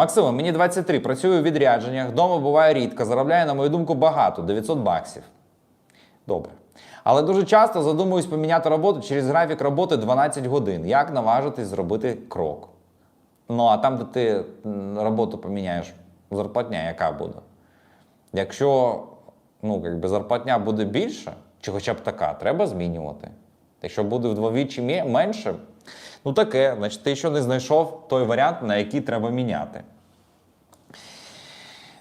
Максима, мені 23, працюю у відрядженнях, вдома буває рідко, заробляю, на мою думку, багато 900 баксів. Добре. Але дуже часто задумуюсь поміняти роботу через графік роботи 12 годин. Як наважитись зробити крок? Ну, а там, де ти роботу поміняєш, зарплатня яка буде? Якщо ну, якби зарплатня буде більше, чи хоча б така, треба змінювати. Якщо буде вдвічі мє- менше, ну таке, значить ти ще не знайшов той варіант, на який треба міняти.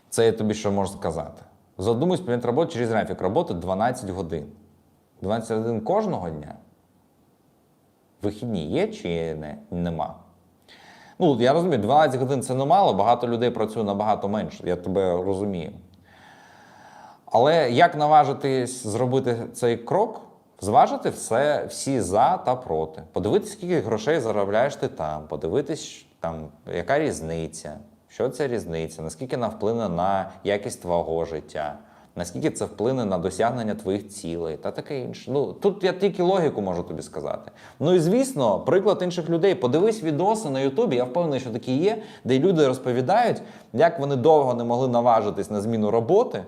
Це я тобі що можу сказати. Задумуюсь поміняти роботу через графік роботи 12 годин. 12 годин кожного дня. Вихідні є чи не, нема? Ну, я розумію, 12 годин це немало, багато людей працює набагато менше, я тебе розумію. Але як наважитись зробити цей крок? Зважити все, всі за та проти. Подивитись, скільки грошей заробляєш ти там, подивитись, там, яка різниця, що це різниця, наскільки вона вплине на якість твого життя, наскільки це вплине на досягнення твоїх цілей та таке інше. Ну, тут я тільки логіку можу тобі сказати. Ну і звісно, приклад інших людей. Подивись відоси на Ютубі, я впевнений, що такі є, де люди розповідають, як вони довго не могли наважитись на зміну роботи.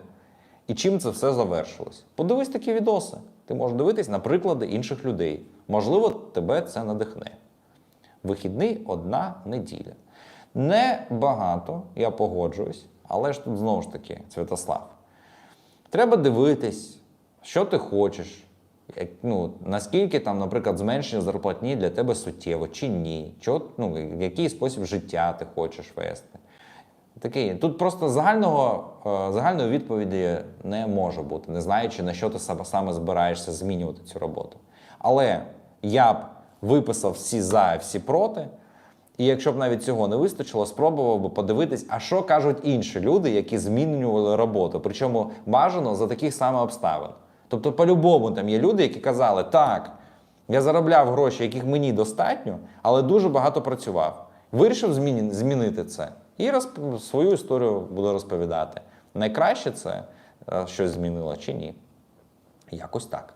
І чим це все завершилось? Подивись такі відоси. Ти можеш дивитись на приклади інших людей. Можливо, тебе це надихне. Вихідний одна неділя. Не багато, я погоджуюсь, але ж тут знову ж таки, Святослав. Треба дивитись, що ти хочеш. Як, ну, наскільки там, наприклад, зменшення зарплатні для тебе суттєво чи ні, Чо, ну, який спосіб життя ти хочеш вести. Таке є. Тут просто загального, е, загальної відповіді не може бути, не знаючи, на що ти саме- збираєшся змінювати цю роботу. Але я б виписав всі за, всі проти. І якщо б навіть цього не вистачило, спробував би подивитись, а що кажуть інші люди, які змінювали роботу. Причому бажано за таких саме обставин. Тобто, по-любому там є люди, які казали, так, я заробляв гроші, яких мені достатньо, але дуже багато працював. Вирішив змінити це і розп... свою історію буду розповідати. Найкраще це е, щось змінило чи ні. Якось так.